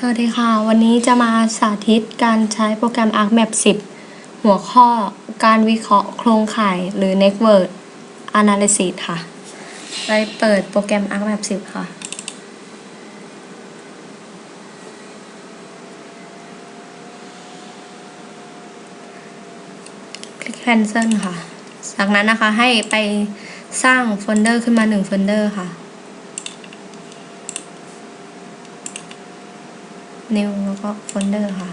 สวัสดีค่ะ วันนี้จะมาสาธิตการใช้โปรแกรม ArcMap 10 หัวข้อการวิเคราะห์โครงข่ายหรือ Network Analysis ค่ะ ไปเปิดโปรแกรม ArcMap 10 ค่ะ คลิก Cancel ค่ะ จากนั้นนะคะให้ไปสร้างโฟลเดอร์ขึ้นมา 1 โฟลเดอร์ค่ะ new แล้วก็โฟลเดอร์ค่ะ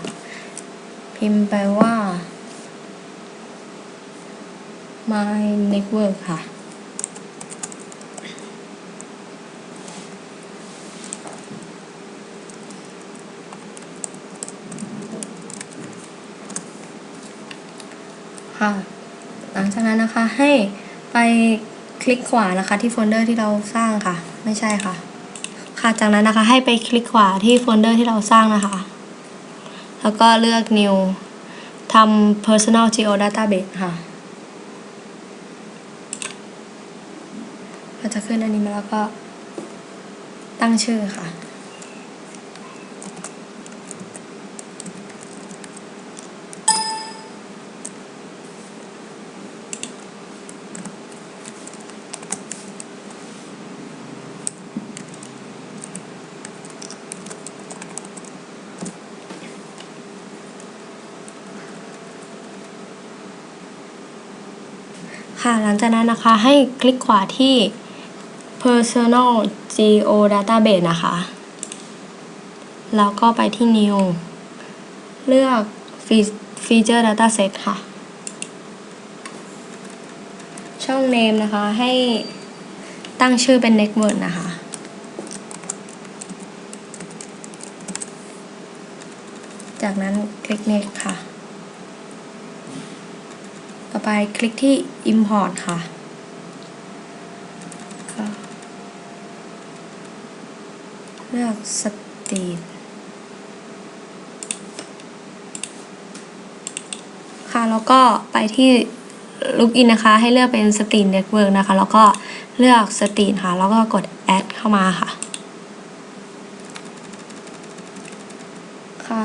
พิมพ์ไปว่า my network ค่ะ ค่ะ หลังจากนั้นนะคะให้ไปคลิกขวานะคะที่โฟลเดอร์ที่เราสร้างค่ะ ไม่ใช่ค่ะ ค่ะ จากนั้นนะคะให้ไปคลิกขวาที่โฟลเดอร์ที่เราสร้างนะคะ แล้วก็เลือก new ทำ personal geo database ค่ะก็จะขึ้นอันนี้มาแล้วก็ตั้งชื่อค่ะ ค่ะหลังจากนั้นนะคะให้คลิกขวาที่ personal geo database นะคะ แล้วก็ไปที่ new เลือก feature dataset ค่ะ ช่อง name นะคะให้ตั้งชื่อเป็น network นะคะ จากนั้นคลิก next ค่ะ ไปคลิกที่ import ค่ะก็เลือก state ค่ะ แล้วก็ไปที่ login นะคะ ให้เลือกเป็น street network นะคะ แล้วก็เลือก street ค่ะ แล้วก็กด add เข้ามาค่ะ ค่ะ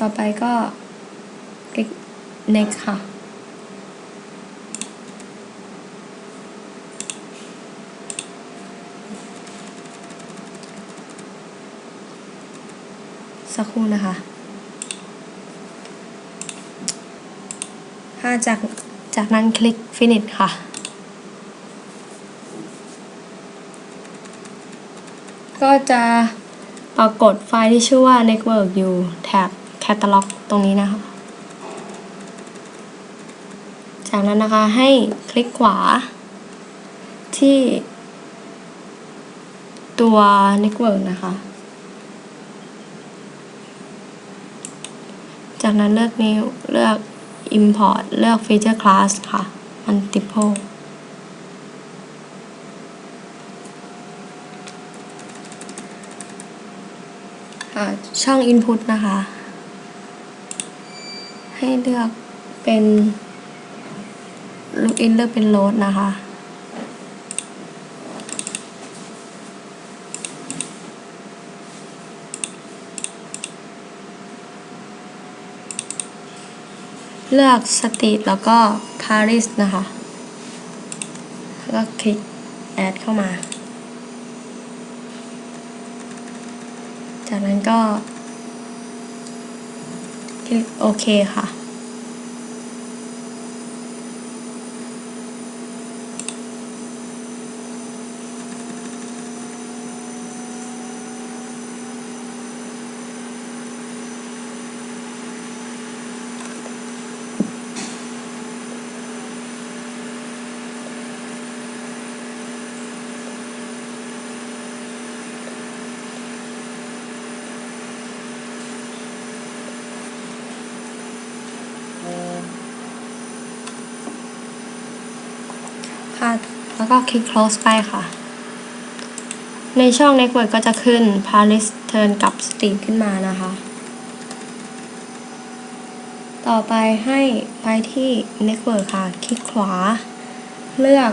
ต่อไปก็คลิก next ค่ะ สักครู่นะคะถ้าจาก จากนั้นคลิก finish ค่ะ ก็จะปรากฏไฟล์ที่ชื่อว่า network อยู่แท็บ catalog ตรงนี้นะคะ จากนั้นนะคะให้คลิกขวา ที่ตัว network นะคะ จากนั้นเลือก new เลือก import เลือก feature class ค่ะ multiple ค่ะช่อง input นะคะ ให้เลือกเป็น login เลือกเป็น load นะคะ เลือกสตรีทแล้วก็ Paris นะคะ แล้วก็คลิก add เข้ามา จากนั้นก็คลิกโอเคค่ะ ค่ะ แล้วก็คลิก close ไปค่ะ ในช่อง network ก็จะขึ้น Paris turn กับ stream ขึ้นมานะคะ ต่อไปให้ไปที่ network ค่ะ คลิกขวา เลือก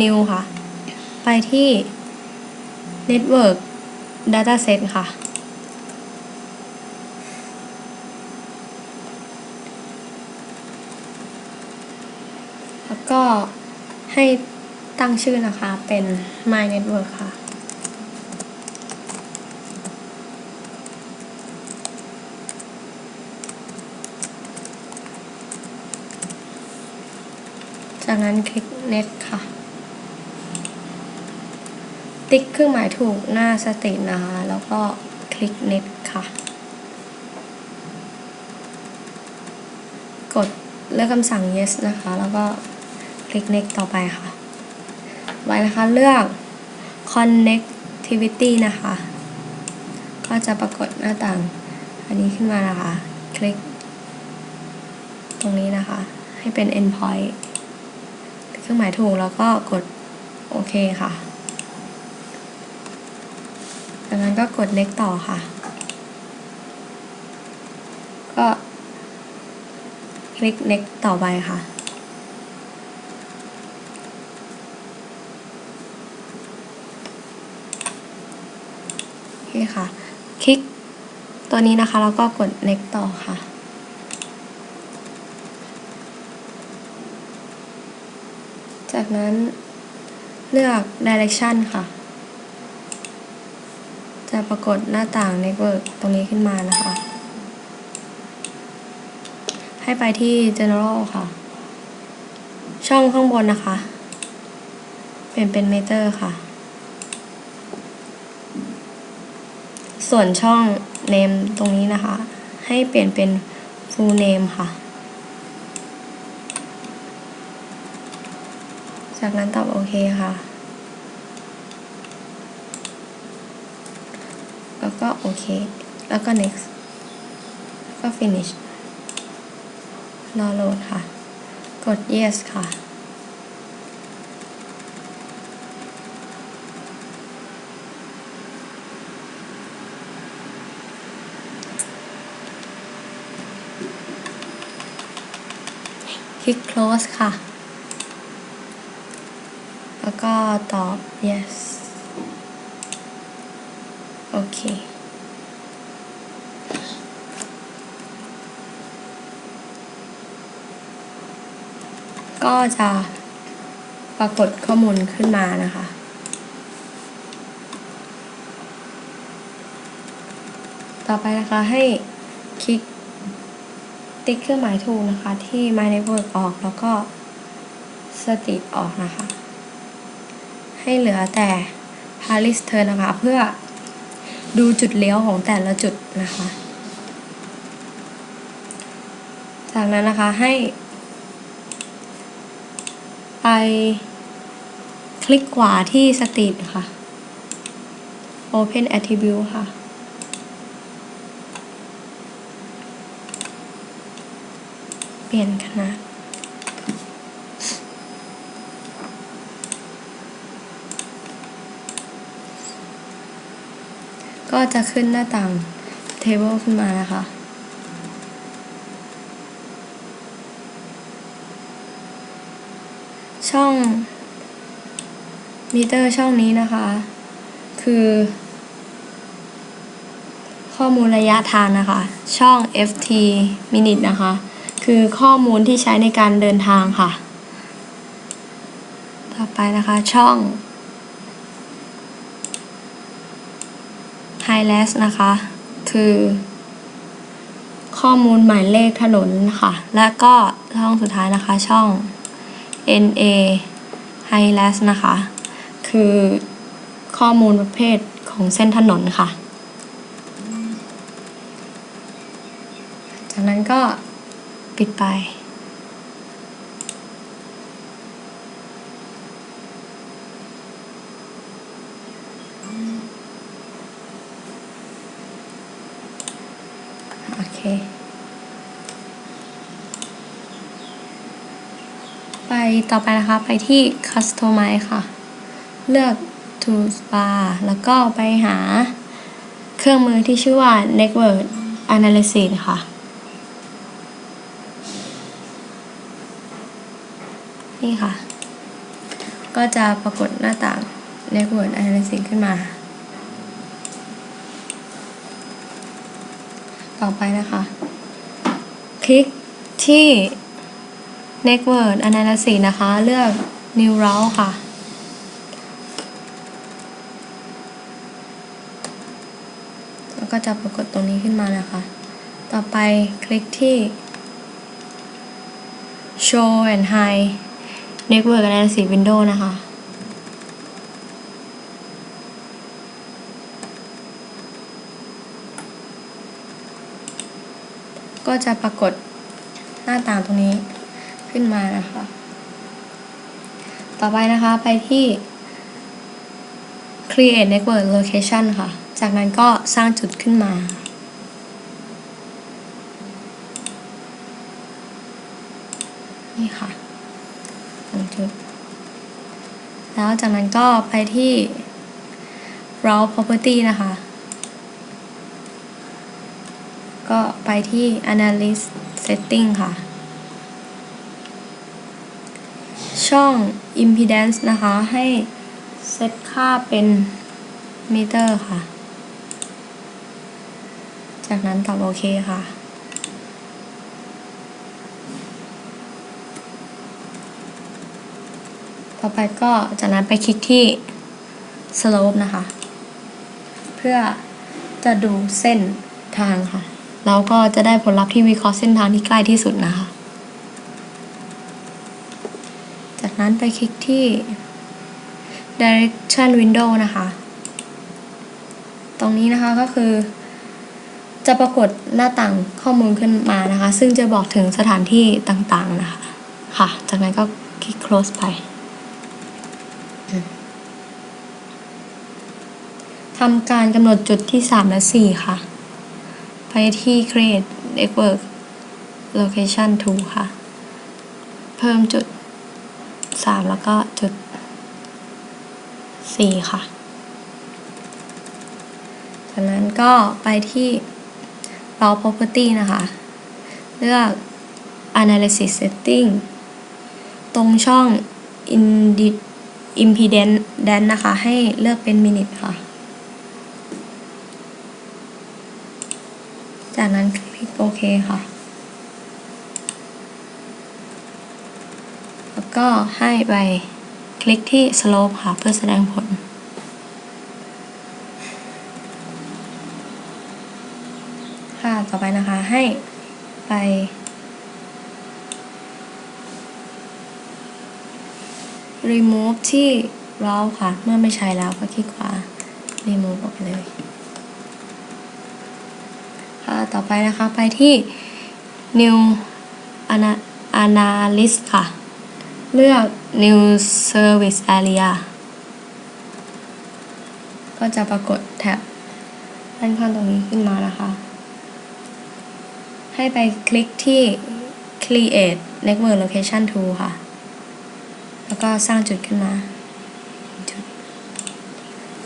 new ค่ะ ไปที่ network dataset ค่ะ ก็ ให้ตั้งชื่อนะคะเป็น My Network ค่ะ จากนั้นคลิก Net ค่ะ ติ๊กเครื่องหมายถูกหน้าสตินะคะ แล้วก็คลิก Net ค่ะ กดเลือกคำสั่ง yes นะคะ แล้วก็ ลิก next ต่อไปค่ะไว้นะคะเลือก connectivity นะคะ ก็จะปรากฏหน้าต่าง อันนี้ขึ้นมานะคะ คลิก ตรงนี้นะคะ ให้เป็น endpoint เครื่องหมายถูกแล้วก็กดโอเคค่ะจากนั้นก็กด next ต่อค่ะ ก็คลิก next ต่อไปค่ะ โอเคค่ะ คลิกตัวนี้นะคะ แล้วก็กด next ต่อค่ะ จากนั้นเลือก direction ค่ะ จะปรากฏหน้าต่าง network ตรงนี้ขึ้นมานะคะ ให้ไปที่ general ค่ะ ช่องข้างบนนะคะ เปลี่ยนเป็น meter ค่ะ ส่วนช่อง name ตรงนี้นะคะ ให้เปลี่ยนเป็น full name ค่ะ จากนั้นตอบโอเคค่ะ แล้วก็โอเค แล้วก็ next แล้วก็ finish รอโหลดค่ะ กด yes ค่ะ ลิก close ค่ะ แล้วก็ตอบ yes โอเค ก็จะปรากฏข้อมูลขึ้นมานะคะ ต่อไปนะคะให้คลิก ติ๊กเครื่องหมายถูกนะคะ ที่ My Network ออกแล้วก็สติออกนะคะ ให้เหลือแต่ Paris Turn นะคะ เพื่อดูจุดเลี้ยวของแต่ละจุดนะคะ จากนั้นนะคะให้ ไปคลิกขวาที่สต t ค่ะ Open Attribute ค่ะ เป ลี่ยนขนาดก็จะขึ้นหน้าต่าง Table ขึ้นมานะคะ ช่องมิเตอร์ช่องนี้นะคะ คือ ข้อมูลระยะทางนะคะ ช่อง ft minute นะคะ คือข้อมูลที่ใช้ในการเดินทางค่ะ ต่อไปนะคะช่อง h i g h l a s นะคะ คือ ข้อมูลหมายเลขถนนค่ะ และก็ช่องสุดท้ายนะคะช่อง NA h i g h l a s นะคะ คือข้อมูลประเภทของเส้นถนนค่ะ จากนั้นก็ ปิดไป โอเค ไปต่อไปนะคะ ไปที่ Customize ค่ะ เลือก Tools Bar แล้วก็ไปหาเครื่องมือที่ชื่อว่า Network Analysis ค่ะ นี่ค่ะ ก็จะปรากฏหน้าต่าง Network Analysis ขึ้นมา ต่อไปนะคะ คลิกที่ network analysis นะคะ เลือก new route ค่ะแล้วก็จะปรากฏตรงนี้ขึ้นมานะคะ ต่อไปคลิกที่ show and hide network analysis window นะคะ ก็จะปรากฏหน้าต่างตรงนี้ขึ้นมานะคะ ต่อไปนะคะไปที่ create network location ค่ะ จากนั้นก็สร้างจุดขึ้นมา นี่ค่ะหนึ่งจุด แล้วจากนั้นก็ไปที่ route property นะคะ ก็ไปที่ analyst setting ค่ะ ช่อง impedance นะคะ ให้เซตค่าเป็นมิเตอร์ค่ะ จากนั้นตอบโอเคค่ะ ต่อไปก็จากนั้นไปคลิกที่ slope นะคะ เพื่อจะดูเส้นทางค่ะแล้วก็จะได้ผลลัพธ์ที่วิเคราะห์เส้นทางที่ใกล้ที่สุดนะคะ จากนั้นไปคลิกที่ direction window นะคะ ตรงนี้นะคะก็คือ จะปรากฏหน้าต่างข้อมูลขึ้นมานะคะ ซึ่งจะบอกถึงสถานที่ต่างๆนะคะ ค่ะ จากนั้นก็คลิก close ไป ทำการกำหนดจุดที่ 3 และ 4 ค่ะ ไปที่ create network location 2ค่ะ เพิ่มจุด 3 แล้วก็จุด 4 ค่ะ จากนั้นก็ไปที่ raw property นะคะ เลือก analysis setting ตรงช่อง indi- impedance นะคะ ให้เลือกเป็น minute ค่ะ จากนั้นคลิกโอเคค่ะ แล้วก็ให้ไปคลิกที่ slope ค่ะ เพื่อแสดงผล ค่ะ ต่อไปนะคะให้ไป ที่ route ค่ะ เมื่อไม่ใช้แล้วก็คลิกขวา remove ออกเลย ค่ะ ต่อไปนะคะไปที่ new ana- analyst ค่ะ เลือก new service area ก็จะปรากฏแท็บด้านข้างตรงนี้ขึ้นมานะคะ ให้ไปคลิกที่ create network location tool ค่ะ แล้วก็สร้างจุดขึ้นมาจุด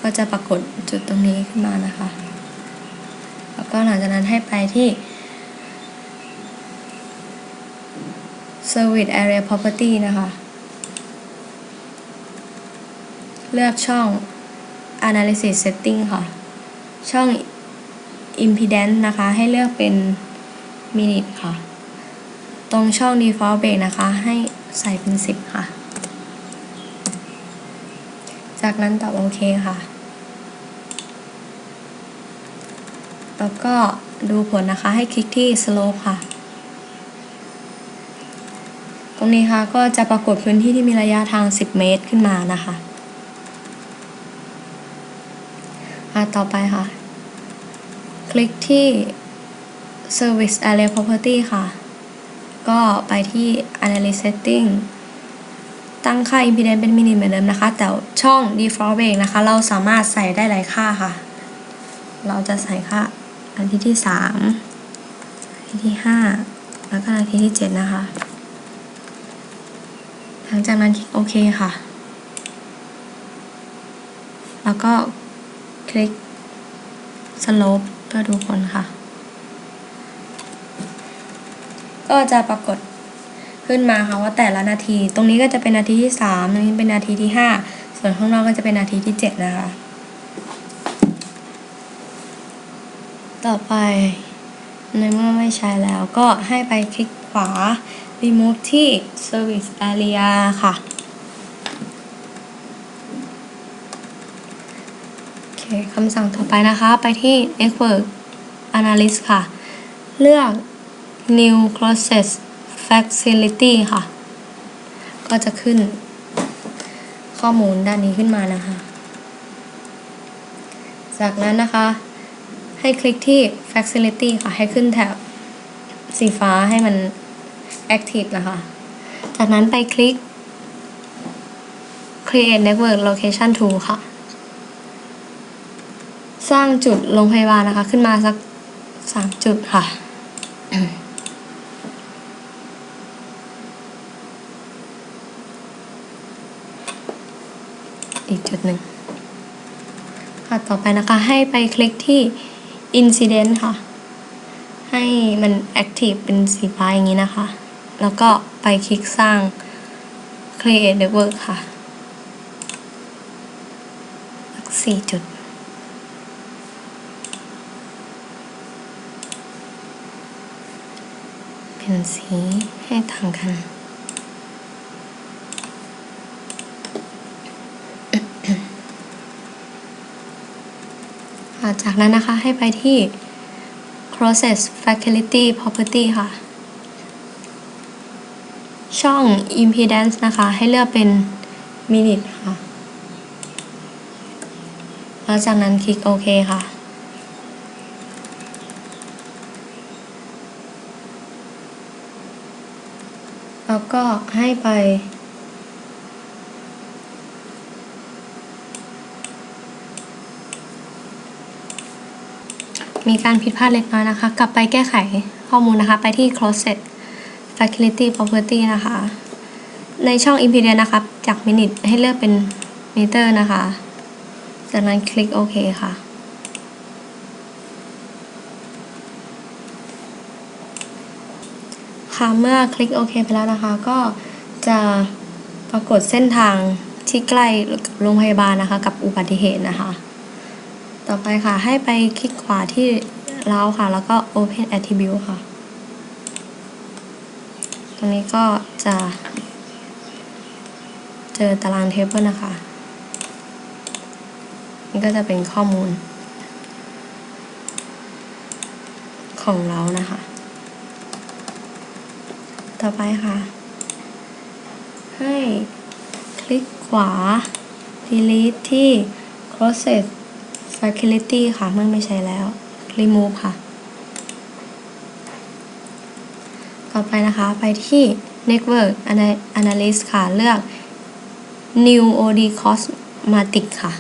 ก็จะปรากฏจุดตรงนี้ขึ้นมานะคะ แล้วก็หลังจากนั้นให้ไปที่ Service Area Property นะคะ เลือกช่อง Analysis Setting ค่ะ ช่อง Impedance นะคะ ให้เลือกเป็น Minute ค่ะ ตรงช่อง Default Break นะคะ ให้ใส่เป็น 10 ค่ะ จากนั้นตอบโอเคค่ะแล้วก็ดูผลนะคะให้คลิกที่ slope ค่ะ ตรงนี้ค่ะก็จะปรากฏพื้นที่ที่มีระยะทาง 10 เมตรขึ้นมานะคะอะต่อไปค่ะ คลิกที่ service area property ค่ะ ก็ไปที่ analysis setting ตั้งค่า impedance เป็นมินิเหมือนเดิมนะคะ แต่ช่อง default break นะคะ เราสามารถใส่ได้หลายค่าค่ะ เราจะใส่ค่าอันที่ที่3อันที่ 5 แล้วก็อันที่ที่ 7 นะคะ หลังจากนั้นคลิกโอเคค่ะ แล้วก็คลิก slope เพื่อดูผลค่ะ ก็จะปรากฏ ขึ้นมาค่ะว่าแต่ละนาที ตรงนี้ก็จะเป็นนาทีที่3ตรงนี้เป็นนาทีที่ 5 ส่วนข้างนอกก็จะเป็นนาทีที่ 7 นะคะ ต่อไปในเมื่อไม่ใช้แล้วก็ให้ไปคลิกขวา remove ที่ service area ค่ะโอเคคำสั่งต่อไปนะคะ ไปที่ network analyst ค่ะ เลือก new process facility ค่ะ ก็จะขึ้นข้อมูลด้านนี้ขึ้นมานะคะ จากนั้นนะคะ ให้คลิกที่ facility ค่ะ ให้ขึ้นแถบสีฟ้าให้มัน active นะคะ จากนั้นไปคลิก create network location tool ค่ะ สร้างจุดโรงพยาบาลนะคะ ขึ้นมาสักสามจุดค่ะ อีกจุดหนึ่งค่ะต่อไปนะคะให้ไปคลิกที่ incident ค่ะ ให้มัน active เป็นสีฟ้าอย่างนี้นะคะ แล้วก็ไปคลิกสร้าง create network ค่ะสี่จุดเป็นสีให้ต่างกัน จากนั้นนะคะให้ไปที่ process faculty property ค่ะ ช่อง impedance นะคะ ให้เลือกเป็น minute ค่ะ แล้วจากนั้นคลิกโอเคค่ะแล้วก็ให้ไป มีการผิดพลาดเล็กน้อยนะคะ กลับไปแก้ไขข้อมูลนะคะ ไปที่ closet facility property นะคะ ในช่อง impedance นะคะ จาก minute ให้เลือกเป็น meter นะคะ จากนั้นคลิกโอเคค่ะค่ะเมื่อคลิกโอเคไปแล้วนะคะ ก็จะปรากฏเส้นทางที่ใกล้โรงพยาบาลนะคะ กับอุบัติเหตุนะคะ ต่อไปค่ะ ให้ไปคลิกขวาที่เล้าค่ะ แล้วก็ Open Attribute ค่ะ ตรงนี้ก็จะเจอตารางเทเบิลนะคะ นี่ก็จะเป็นข้อมูล ของเรานะคะ ต่อไปค่ะ ให้คลิกขวา delete ที่ process facility ค่ะเมื่อไม่ใช้แล้ว remove ค่ะ ต่อไปนะคะไปที่ network analyst ค่ะ เลือก new od cosmetic ค่ะ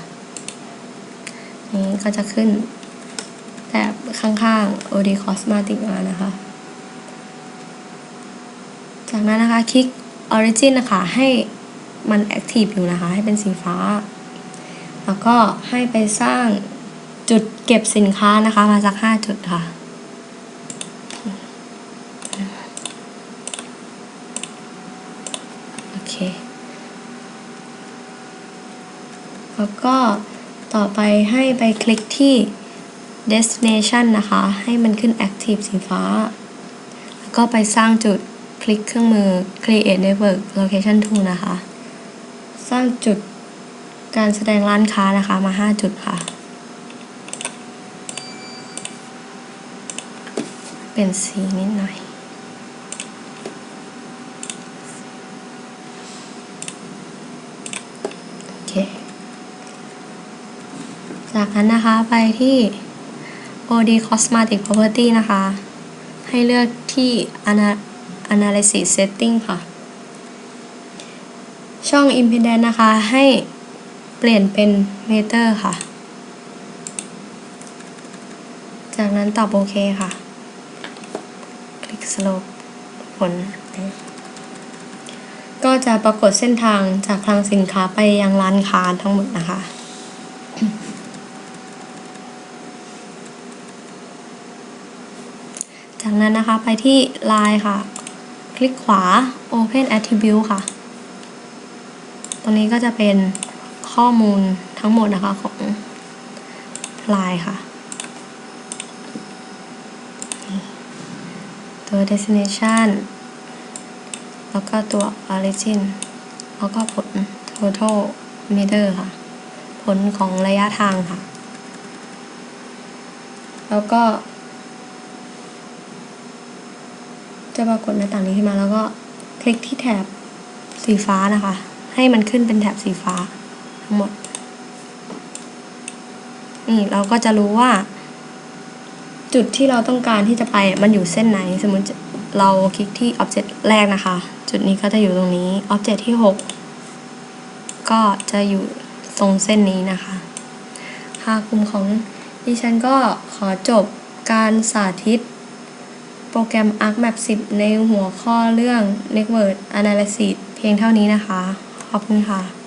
นี่ก็จะขึ้นแถบข้างๆ od cosmetic มานะคะ จากนั้นนะคะ คลิก origin นะคะ ให้มัน active อยู่นะคะ ให้เป็นสีฟ้า แล้วก็ให้ไปสร้างจุดเก็บสินค้านะคะมาสักห้าจุดค่ะ โอเค แล้วก็ต่อไปให้ไปคลิกที่ destination นะคะ ให้มันขึ้น active สีฟ้า แล้วก็ไปสร้างจุดคลิกเครื่องมือ create network location tool นะคะ สร้างจุด การแสดงร้านค้านะคะมา 5 จุดค่ะ เป็นสีนิดหน่อย โอเค จากนั้นนะคะไปที่ OD Cosmetic Property นะคะ ให้เลือกที่ analysis Setting ค่ะ ช่อง Impedance นะคะให้ เปลี่ยนเป็น Meter ค่ะ จากนั้นตอบโอเคค่ะ คลิก Slope ผล ก็จะปรากฏเส้นทางจากคลังสินค้าไปยังร้านค้าทั้งหมดนะคะจากนั้นนะคะไปที่ Line ค่ะ คลิกขวา Open Attribute ค่ะ ตรงนี้ก็จะเป็น ข้อมูลทั้งหมดนะคะของ Line ค่ะ ตัว destination แล้วก็ตัว origin แล้วก็ผล total meter ค่ะ ผลของระยะทางค่ะ แล้วก็ จะปรากฏหน้าต่างนี้ขึ้นมาแล้วก็คลิกที่แถบสีฟ้านะคะ ให้มันขึ้นเป็นแถบสีฟ้า หมด นี่เราก็จะรู้ว่า จุดที่เราต้องการที่จะไปมันอยู่เส้นไหน สมมติเราคลิกที่ Object แรกนะคะ จุดนี้ก็จะอยู่ตรงนี้ Object ที่ 6 ก็จะอยู่ตรงเส้นนี้นะคะค่ะกลุ่มของดิฉันก็ขอจบการสาธิต โปรแกรม ArcMap 10 ในหัวข้อเรื่อง Network Analysis เพียงเท่านี้นะคะ ขอบคุณค่ะ